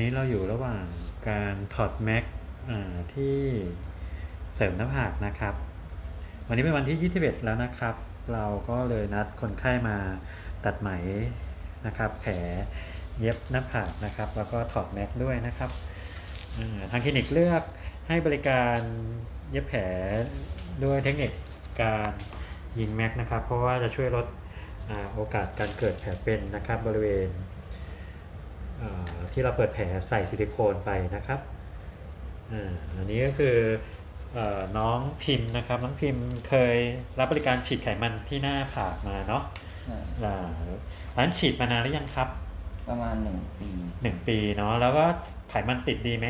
นี้เราอยู่ระหว่างการถอดแม็กที่เสริมหน้าผากนะครับ วันนี้เป็นวันที่ 21 แล้วนะครับ เราก็เลยนัดคนไข้มาตัดไหมนะครับ แผลเย็บหน้าผากนะครับ แล้วก็ถอดแม็กด้วยนะครับทางคลินิกเลือกให้บริการเย็บแผลด้วยเทคนิคการยิงแม็กนะครับ เพราะว่าจะช่วยลดอโอกาสการเกิดแผลเป็นนะครับบริเวณ ที่เราเปิดแผลใส่ซิลิโคนไปนะครับอ่าอันนี้ก็คือเออน้องพิมพ์นะครับน้องพิมพ์เคยรับบริการฉีดไขมันที่หน้าผากมาเนาะใช่อ่าอันนั้นฉีดมานานหรือยังครับ ประมาณหนึ่งปีหนึ่งปีเนาะแล้วก็ไขมันติดดีไหม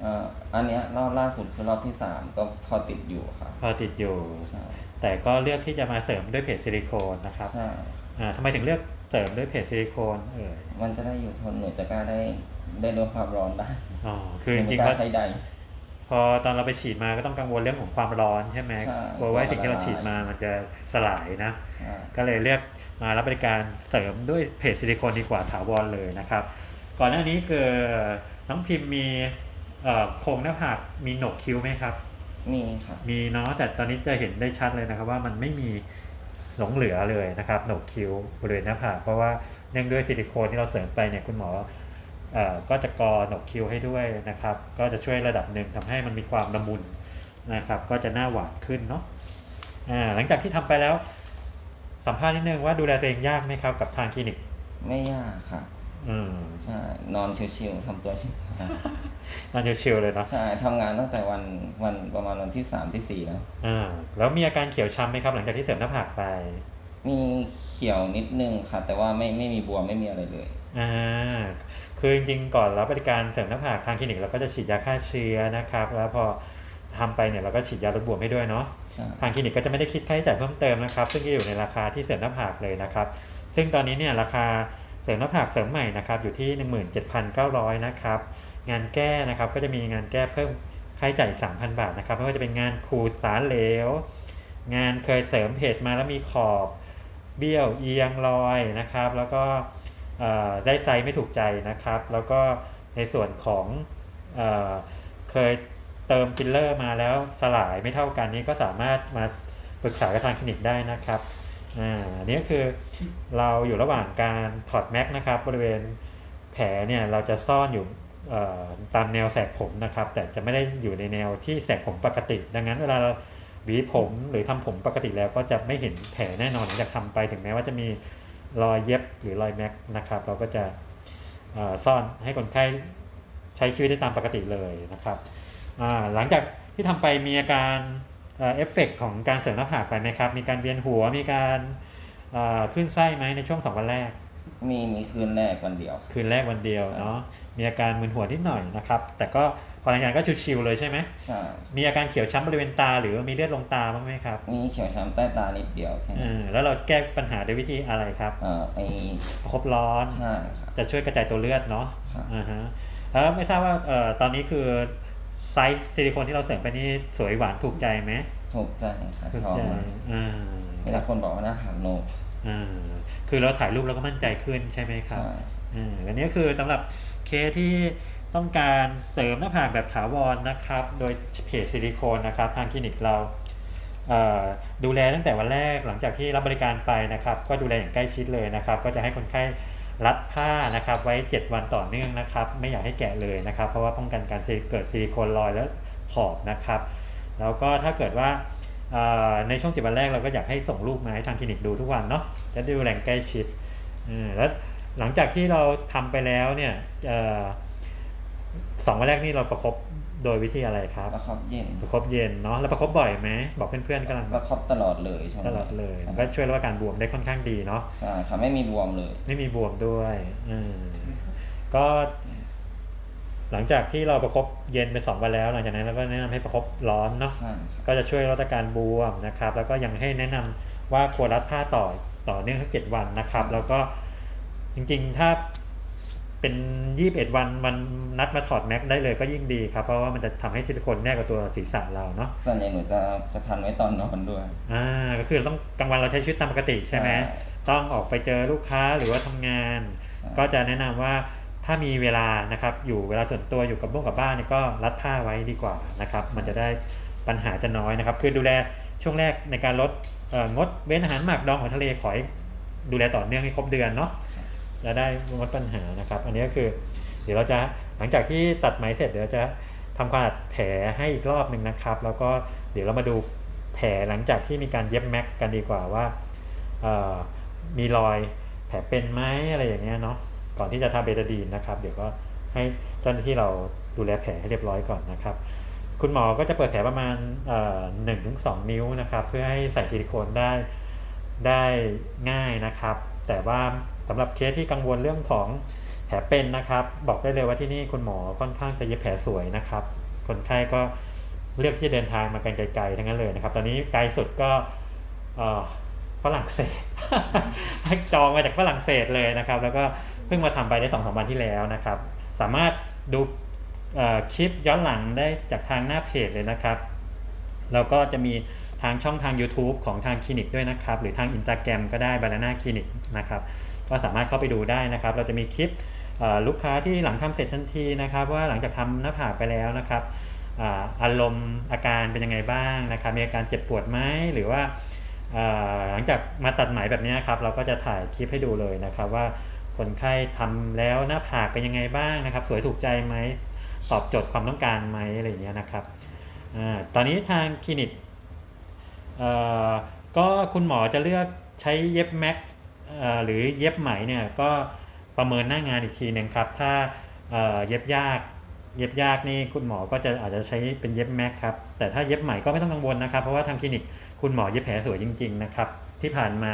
เอ่ออันเนี้ยรอบล่าสุดคือรอบที่สามก็พอติดอยู่ครับพอติดอยู่ใช่แต่ก็เลือกที่จะมาเสริมด้วยเพจซิลิโคนนะครับใช่อ่าทำไมถึงเลือก เสริมด้วยเพจซิลิโคนเออมันจะได้อยู่ทนหนูจะกล้าได้ได้ลดความร้อนได้อ๋อคือจหนูริงกๆล้าก็ใช้ใดพอตอนเราไปฉีดมาก็ต้องกังวลเรื่องของความร้อนใช่ไหมใช่กลัวว่าสิ่งที่เราฉีดมามันจะสลายนะใช่ก็เลยเลือกมารับบริการเสริมด้วยเพจซิลิโคนดีกว่าถาวรเลยนะครับ ก่อนหน้านี้คือน้องพิมพ์มีเอ่อโครงหน้าผากมีโหนกคิ้วไหมครับ มีครับ มีเนาะแต่ตอนนี้จะเห็นได้ชัดเลยนะครับ ว่ามันไม่มี หลงเหลือเลยนะครับโหนกคิ้วบริเวณหน้าผากเพราะว่าเนื่องด้วยซิลิโคนที่เราเสริมไปเนี่ยคุณหมออก็จะกอโหนกคิ้วให้ด้วยนะครับ ก็จะช่วยระดับหนึ่งทำให้มันมีความละมุนนะครับ ก็จะหน้าหวานขึ้นเนาะหลังจากที่ทำไปแล้วสัมภาษณ์นิดนึงว่าดูแลตัวเองยากไหมครับกับทางคลินิก ไม่ยากค่ะ อืมใช่นอนชิวๆทำตัวชิวน่าจะชิลเลยเนาะใช่ทำงานตั้งแต่วันวันประมาณวันที่สามที่สี่แล้วอ่าแล้วมีอาการเขียวช้ำไหมครับ หลังจากที่เสริมหน้าผากไป มีเขียวนิดนึงค่ะ แต่ว่าไม่ไม่มีบวมไม่มีอะไรเลยอ่าคือจริงๆก่อนรับบริการเสริมหน้าผากทางคลินิกเราก็จะฉีดยาฆ่าเชื้อนะครับ แล้วพอทำไปเนี่ยเราก็ฉีดยาลดบวมให้ด้วยเนาะใช่ทางคลินิกก็จะไม่ได้คิดค่าใช้จ่ายเพิ่มเติมนะครับ ซึ่งจะอยู่ในราคาที่เสริมหน้าผากเลยนะครับ ซึ่งตอนนี้เนี่ยราคา เสริมหน้าผากเสริมใหม่นะครับอยู่ที่ 17,900 นะครับงานแก้นะครับก็จะมีงานแก้เพิ่มค่าใช้จ่าย3,000 บาทนะครับไม่ว่าจะเป็นงานขูดสารเหลว งานเคยเสริมเพจมาแล้วมีขอบเบี้ยวเอียงรอยนะครับ แล้วก็ได้ไซส์ไม่ถูกใจนะครับ แล้วก็ในส่วนของเอเคยเติมฟิลเลอร์มาแล้วสลายไม่เท่ากันนี้ก็สามารถมาปรึกษากับทางคลินิกได้นะครับ อ่าอันนี้ก็คือเราอยู่ระหว่างการถอดแม็กนะครับบริเวณแผลเนี่ยเราจะซ่อนอยู่ตามแนวแสกผมนะครับ แต่จะไม่ได้อยู่ในแนวที่แสกผมปกติ ดังนั้นเวลาเราหวีผมหรือทำผมปกติแล้วก็จะไม่เห็นแผลแน่นอนหลังจากทำไปถึงแม้ว่าจะมีรอยเย็บหรือรอยแม็กนะครับ เราก็จะซ่อนให้คนไข้ใช้ชีวิตได้ตามปกติเลยนะครับอ่าหลังจากที่ทำไปมีอาการ เอ่อเอฟเฟกต์ของการเสริมหน้าผากไปไหมครับ มีการเวียนหัวมีการเอ่อขึ้นไส้ไหมในช่วงสองวันแรก มีมีคืนแรกวันเดียว คืนแรกวันเดียวเนาะมีอาการมึนหัวนิดหน่อยนะครับ แต่ก็พอหลังจากนั้นก็ชิวๆเลยใช่ไหมใช่มีอาการเขียวช้ำบริเวณตา หรือว่ามีเลือดลงตาบ้างไหมครับ มีเขียวช้ำใต้ตานิดเดียวแค่เอนั้นอแล้วเราแก้ปัญหาด้วยวิธีอะไรครับเอ่อไอประคบร้อนใช่ครับจะช่วยกระจายตัวเลือดเนาะครับอ่าฮะแล้วไม่ทราบว่าเอ่อตอนนี้คือ ไซส์ซิลิโคนที่เราเสริมไปนี่สวยหวานถูกใจไหมถูกใจค่ะถูกชอบใจมากอ่ามีแต่คนบอกว่าหน้าผากโหนกอ่าคือเราถ่ายรูปแล้วก็มั่นใจขึ้นใช่ไหมครับใช่อ่าอันนี้คือสำหรับเคสที่ต้องการเสริมหน้าผากแบบถาวรนะครับ โดยเพจซิลิโคนนะครับ ทางคลินิกเราเอ่อดูแลตั้งแต่วันแรกหลังจากที่รับบริการไปนะครับ ก็ดูแลอย่างใกล้ชิดเลยนะครับ ก็จะให้คนไข้ รัดผ้านะครับไว้ 7 วันต่อเนื่องนะครับ ไม่อยากให้แกะเลยนะครับ เพราะว่าป้องกันการเกิดซิลิโคนลอยและขอบนะครับ แล้วก็ถ้าเกิดว่าในช่วงเจ็ดวันแรกเราก็อยากให้ส่งรูปมาให้ทางคลินิกดูทุกวันเนาะจะดูแหล่งใกล้ชิดแล้วหลังจากที่เราทำไปแล้วเนี่ย สองวันแรกนี่เราประคบโดยวิธีอะไรครับ ประคบเย็น ประคบเย็นเนาะแล้วประคบบ่อยไหมบอกเพื่อนๆกำลังประคบตลอดเลยช่วงตนี้ลอดเลยใช่ก็ช่วยลดอาการบวมได้ค่อนข้างดีเนาะใช่ค่ะไม่มีบวมเลย ไม่มีบวมด้วยอืมก็ หลังจากที่เราประคบเย็นไปสองวันแล้ว หลังจากนั้นเราก็แนะนำให้ประคบร้อนเนาะใช่ค่ะก็จะช่วยลดอาการบวมนะครับ แล้วก็ยังให้แนะนำว่าควรรัดผ้าต่อต่อเนื่องทั้งเจ็ดวันนะครับ แล้วก็จริงๆ ถ้า เป็นยี่บเอ็ดวันมันนัดมาถอดแม็กได้เลยก็ยิ่งดีครับ เพราะว่ามันจะทำให้ซิลิโคนแนบกับตัวศีรษะเราเนาะส่วนใหญ่หนูจะจะพันไว้ตอนนอนด้วยอ่าก็คือต้องกลางวันเราใช้ชีวิตตามปกติใช่ไหมใช่ต้องออกไปเจอลูกค้าหรือว่าทำงานใช่ก็จะแนะนำว่าถ้ามีเวลานะครับอยู่เวลาส่วนตัวอยู่กับบ้งกับบ้านเนี่ยก็รัดผ้าไว้ดีกว่านะครับ มันจะได้ปัญหาจะน้อยนะครับ คือดูแลช่วงแรกในการลดเอ่องดเว้นอาหารหมักดองของทะเลขอให้ดูแลต่อเนื่องให้ครบเดือนเนาะ จะได้ลดปัญหานะครับ อันนี้ก็คือเดี๋ยวเราจะหลังจากที่ตัดไหมเสร็จเดี๋ยวจะทำความสะอาดแผลให้อีกรอบหนึ่งนะครับ แล้วก็เดี๋ยวเรามาดูแผลหลังจากที่มีการเย็บแม็กกันดีกว่าว่ามีรอยแผลเป็นไหมอะไรอย่างเงี้ยเนาะก่อนที่จะทำเบตาดีนนะครับ เดี๋ยวก็ให้เจ้าหน้าที่เราดูแลแผลให้เรียบร้อยก่อนนะครับ คุณหมอก็จะเปิดแผลประมาณหนึ่งถึงสองนิ้วนะครับ เพื่อให้ใส่ซิลิโคนได้ได้ง่ายนะครับ แต่ว่า สำหรับเคสที่กังวลเรื่องของแผลเป็นนะครับ บอกได้เลยว่าที่นี่คุณหมอค่อนข้างจะเย็บแผลสวยนะครับ คนไข้ก็เลือกที่จะเดินทางมากันไกลๆทั้งนั้นเลยนะครับ ตอนนี้ไกลสุดก็ฝรั่งเศสจองมาจากฝรั่งเศสเลยนะครับ แล้วก็เพิ่งมาทำไปได้สองสามวันที่แล้วนะครับ สามารถดูคลิปย้อนหลังได้จากทางหน้าเพจเลยนะครับ แล้วก็จะมีทางช่องทาง YouTube ของทางคลินิกด้วยนะครับ หรือทาง Instagram ก็ได้ Banana Clinic นะครับ ก็สามารถเข้าไปดูได้นะครับ เราจะมีคลิปลูกค้าที่หลังทำเสร็จทันทีนะครับ ว่าหลังจากทำหน้าผากไปแล้วนะครับอาอารมณ์อาการเป็นยังไงบ้างนะครับ มีอาการเจ็บปวดไหมหรือว่าหลังจากมาตัดไหมแบบนี้ครับ เราก็จะถ่ายคลิปให้ดูเลยนะครับ ว่าคนไข้ทำแล้วหน้าผากเป็นยังไงบ้างนะครับ สวยถูกใจไหมตอบโจทย์ความต้องการไหมอะไรอย่างเงี้ยนะครับอตอนนี้ทางคลินิกก็คุณหมอจะเลือกใช้เย็บแม็ก หรือเย็บไหมเนี่ยก็ประเมินหน้างานอีกทีหนึ่งครับ ถ้าเย็บยากเย็บยากนี่คุณหมอก็จะอาจจะใช้เป็นเย็บแม็กครับ แต่ถ้าเย็บไหมก็ไม่ต้องกังวลนะครับ เพราะว่าทางคลินิกคุณหมอเย็บแผลสวยจริง ๆ นะครับ ที่ผ่านมา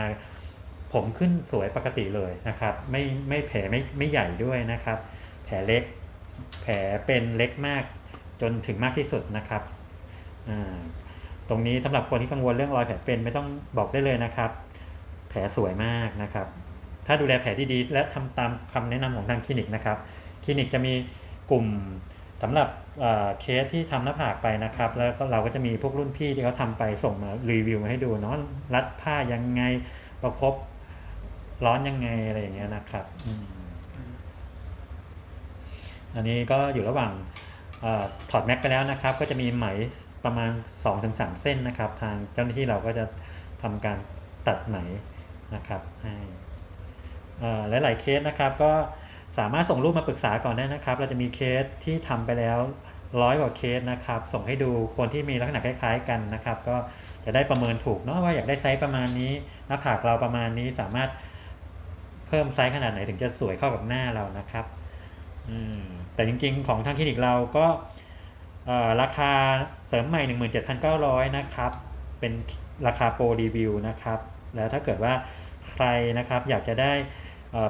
ผมขึ้นสวยปกติเลยนะครับ ไม่ไม่แผลไม่ไม่ใหญ่ด้วยนะครับ แผลเล็ก แผลเป็นเล็กมากจนถึงมากที่สุดนะครับตรงนี้สำหรับคนที่กังวลเรื่องรอยแผลเป็นไม่ต้องบอกได้เลยนะครับ แผลสวยมากนะครับ ถ้าดูแลแผลดีๆ และทำตามคำแนะนำของทางคลินิกนะครับ คลินิกจะมีกลุ่มสำหรับเเคสที่ทำหน้าผากไปนะครับ แล้วเราก็จะมีพวกรุ่นพี่ที่เขาทำไปส่งมารีวิวมาให้ดูเนาะรัดผ้ายังไงประคบร้อนยังไงอะไรอย่างเงี้ยนะครับอันนี้ก็อยู่ระหว่างอถอดแม็กไปแล้วนะครับ ก็จะมีไหมประมาณ 2-3 เส้นนะครับ ทางเจ้าหน้าที่เราก็จะทำการตัดไหม นะครับให้หลาย ๆ เคสนะครับก็สามารถส่งรูปมาปรึกษาก่อนได้นะครับ เราจะมีเคสที่ทำไปแล้วร้อยกว่าเคสนะครับ ส่งให้ดูคนที่มีลักษณะคล้าย ๆ กันนะครับ ก็จะได้ประเมินถูกเนาะว่าอยากได้ไซส์ประมาณนี้หน้าผากเราประมาณนี้สามารถเพิ่มไซส์ขนาดไหนถึงจะสวยเข้ากับหน้าเรานะครับแต่จริง ๆ ของทางคลินิกเราก็ราคาเสริมใหม่ 17,900 นะครับ เป็นราคาโปรรีวิวนะครับ แล้วถ้าเกิดว่าใครนะครับอยากจะได้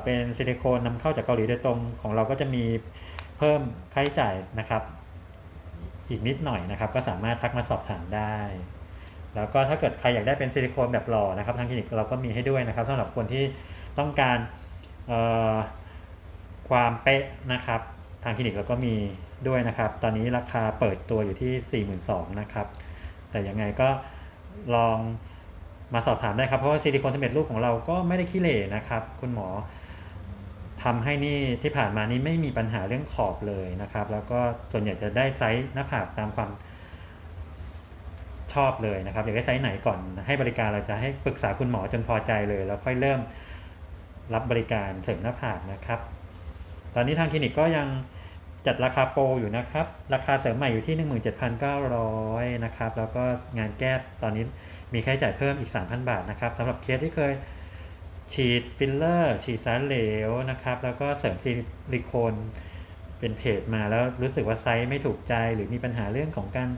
เป็นซิลิโคนนำเข้าจากเกาหลีโดยตรงของเราก็จะมีเพิ่มค่าใช้จ่ายนะครับ อีกนิดหน่อยนะครับ ก็สามารถทักมาสอบถามได้ แล้วก็ถ้าเกิดใครอยากได้เป็นซิลิโคนแบบหล่อนะครับทางคลินิกเราก็มีให้ด้วยนะครับสำหรับคนที่ต้องการความเป๊ะนะครับ ทางคลินิกเราก็มีด้วยนะครับ ตอนนี้ราคาเปิดตัวอยู่ที่ 42,000นะครับ แต่ยังไงก็ลอง มาสอบถามได้ครับ เพราะว่าซิลิโคนสำเร็จรูปของเราก็ไม่ได้ขี้เหร่นะครับ คุณหมอทำให้นี่ที่ผ่านมานี่ไม่มีปัญหาเรื่องขอบเลยนะครับ แล้วก็ส่วนใหญ่จะได้ไซส์หน้าผากตามความชอบเลยนะครับอยากได้ไซส์ไหนก่อนให้บริการเราจะให้ปรึกษาคุณหมอจนพอใจเลย แล้วค่อยเริ่มรับบริการเสริมหน้าผากนะครับ ตอนนี้ทางคลินิกก็ยังจัดราคาโปรอยู่นะครับ ราคาเสริมใหม่อยู่ที่ 17,900 นะครับ แล้วก็งานแก้ตอนนี้ มีค่าใช้จ่ายเพิ่มอีก 3,000 บาทนะครับสำหรับเคสที่เคยฉีดฟิลเลอร์ ฉีดสารเหลวนะครับ แล้วก็เสริมซิลิโคนเป็นเพจมาแล้วรู้สึกว่าไซส์ไม่ถูกใจ หรือมีปัญหาเรื่องของการ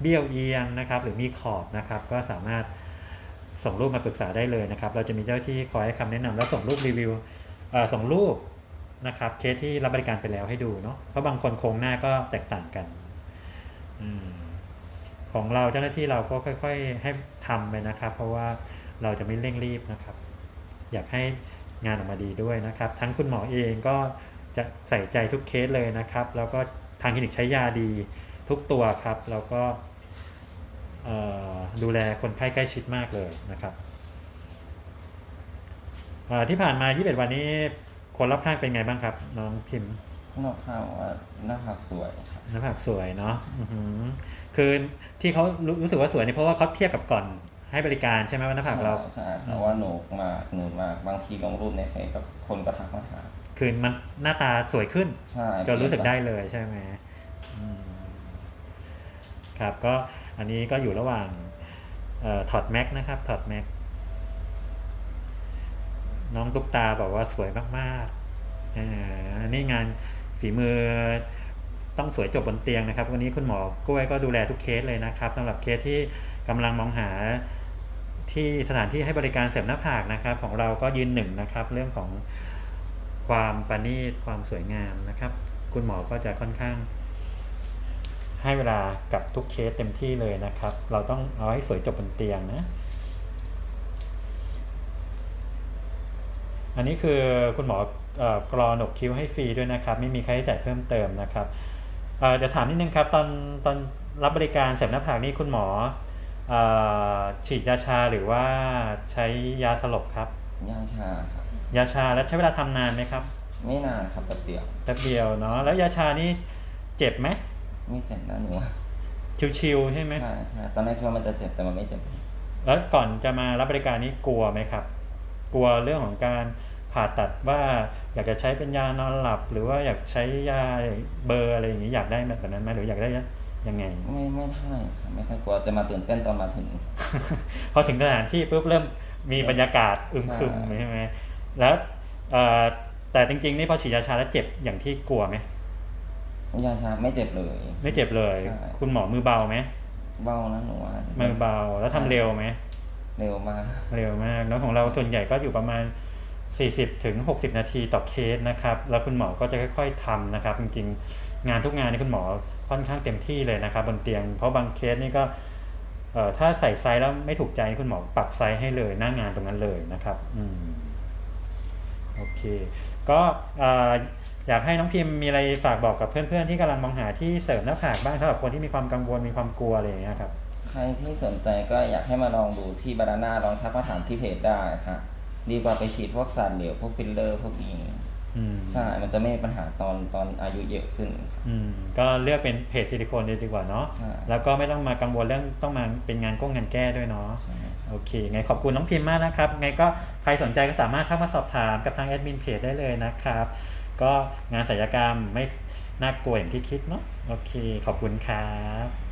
เบี้ยวเอียงนะครับ หรือมีขอบนะครับ ก็สามารถส่งรูปมาปรึกษาได้เลยนะครับ เราจะมีเจ้าที่คอยให้คำแนะนำและส่งรูปรีวิวส่งรูปนะครับเคสที่รับบริการไปแล้วให้ดูเนาะเพราะบางคนโครงหน้าก็แตกต่างกันอม ของเราเจ้าหน้าที่เราก็ค่อย ๆ ให้ทำไปนะครับ เพราะว่าเราจะไม่เร่งรีบนะครับ อยากให้งานออกมาดีด้วยนะครับ ทั้งคุณหมอเองก็จะใส่ใจทุกเคสเลยนะครับ แล้วก็ทางคลินิกใช้ยาดีทุกตัวครับ แล้วก็ดูแลคนไข้ใกล้ชิดมากเลยนะครับที่ผ่านมา 21 วันนี้คนรอบข้างเป็นไงบ้างครับ น้องพิมพ์ นอกข้างว่าหน้าผากสวยครับหน้าผากสวยเนาะอือหือคือที่เขารู้รู้สึกว่าสวยนี่เพราะว่าเขาเทียบกับก่อนให้บริการใช่ไหมว่าหน้าผากเรา ใช่ครับว่าหนูมากหนูมากบางทีลงรูปในเฟซก็คนก็ทักมาถามคือมันหน้าตาสวยขึ้น ใช่จนรู้สึกได้เลยใช่ไหมอืมครับก็อันนี้ก็อยู่ระหว่างเออถอดแม็กนะครับ ถอดแม็กน้องตุ๊กตาบอกว่าสวยมากๆอ่านี่งาน ฝีมือต้องสวยจบบนเตียงนะครับ วันนี้คุณหมอกล้วยก็ดูแลทุกเคสเลยนะครับสำหรับเคสที่กำลังมองหาที่สถานที่ให้บริการเสริมหน้าผากนะครับ ของเราก็ยืนหนึ่งนะครับ เรื่องของความประณีตความสวยงามนะครับ คุณหมอก็จะค่อนข้าง ให้เวลากับทุกเคสเต็มที่เลยนะครับ เราต้องเอาให้สวยจบบนเตียงนะ อันนี้คือคุณหมอเอ่อกรอหนกคิ้วให้ฟรีด้วยนะครับ ไม่มีค่าใช้จ่ายเพิ่มเติมนะครับเอ่อเดี๋ยวถามนิดนึงครับ ตอนตอนรับบริการเสริมหน้าผากนี่คุณหมอเอ่อฉีดยาชาหรือว่าใช้ยาสลบครับย่าชาครับ ยาชาแล้วใช้เวลาทำนานไหมครับ ไม่นานครับแป๊บเดียวแป๊บเดียวเนาะแล้วยาชานี่เจ็บไหมไม่เจ็บนะหนูชิวๆใช่ไหมใช่ใช่ตอนแรกคิดว่ามันจะเจ็บแต่มันไม่เจ็บแล้วก่อนจะมารับบริการนี้กลัวไหมครับ กลัวเรื่องของการผ่าตัดว่าอยากจะใช้เป็นยานอนหลับ หรือว่าอยากใช้ยาเบอร์อะไรอย่างนี้อยากได้แบบนั้นไหมหรืออยากได้ยังไง ไม่ไม่เท่าไหร่ครับไม่ค่อยกลัวจะมาตื่นเต้นตอนมาถึง พอถึงสถานที่ปุ๊บเริ่มมีบรรยากาศอึมครึมใช่ใช่ไหมแล้วเอ่อแต่จริงๆนี่พอฉีดยาชาแล้วเจ็บอย่างที่กลัวไหมยาชาไม่เจ็บเลย ไม่เจ็บเลยใช่คุณหมอมือเบาไหมเบานะหนูว่ามือเบาแล้วทำเร็วไหม เร็วมาก เร็วมากแล้วของเราส่วนใหญ่ก็อยู่ประมาณ 40ถึง60 นาทีต่อเคสนะครับ แล้วคุณหมอก็จะค่อย ๆทำนะครับ จริงๆ งานทุกงานนี่คุณหมอค่อนข้างเต็มที่เลยนะครับ บนเตียง เพราะบางเคสนี่ก็ถ้าใส่ไซส์แล้วไม่ถูกใจคุณหมอปรับไซส์ให้เลยหน้างงานตรงนั้นเลยนะครับอืมโอเค ก็เอ่ออยากให้น้องพิมพ์มีอะไรฝากบอกกับเพื่อนๆที่กำลังมองหาที่เสริมหน้าผากบ้างสำหรับคนที่มีความกังวลมีความกลัวอะไรอย่างเงี้ยครับ ใครที่สนใจก็อยากให้มาลองดูที่บานาน่าลองทักมาถามที่เพจได้ค่ะดีกว่าไปฉีดพวกสารเหลวพวกฟิลเลอร์พวกนี้อืมใช่ มันจะไม่มีปัญหาตอนตอนอายุเยอะขึ้น อืมก็เลือกเป็นเพจซิลิโคนดีกว่าเนาะใช่ แล้วก็ไม่ต้องมากังวลเรื่องต้องมาเป็นงานก้งงานแก้ด้วยเนาะ ใช่ครับโอเค ไงขอบคุณน้องพิมพ์มากนะครับ ไงก็ใครสนใจก็สามารถเข้ามาสอบถามกับทางแอดมินเพจได้เลยนะครับ ก็งานศัลยกรรมไม่น่ากลัวอย่างที่คิดเนาะ โอเค ขอบคุณครับ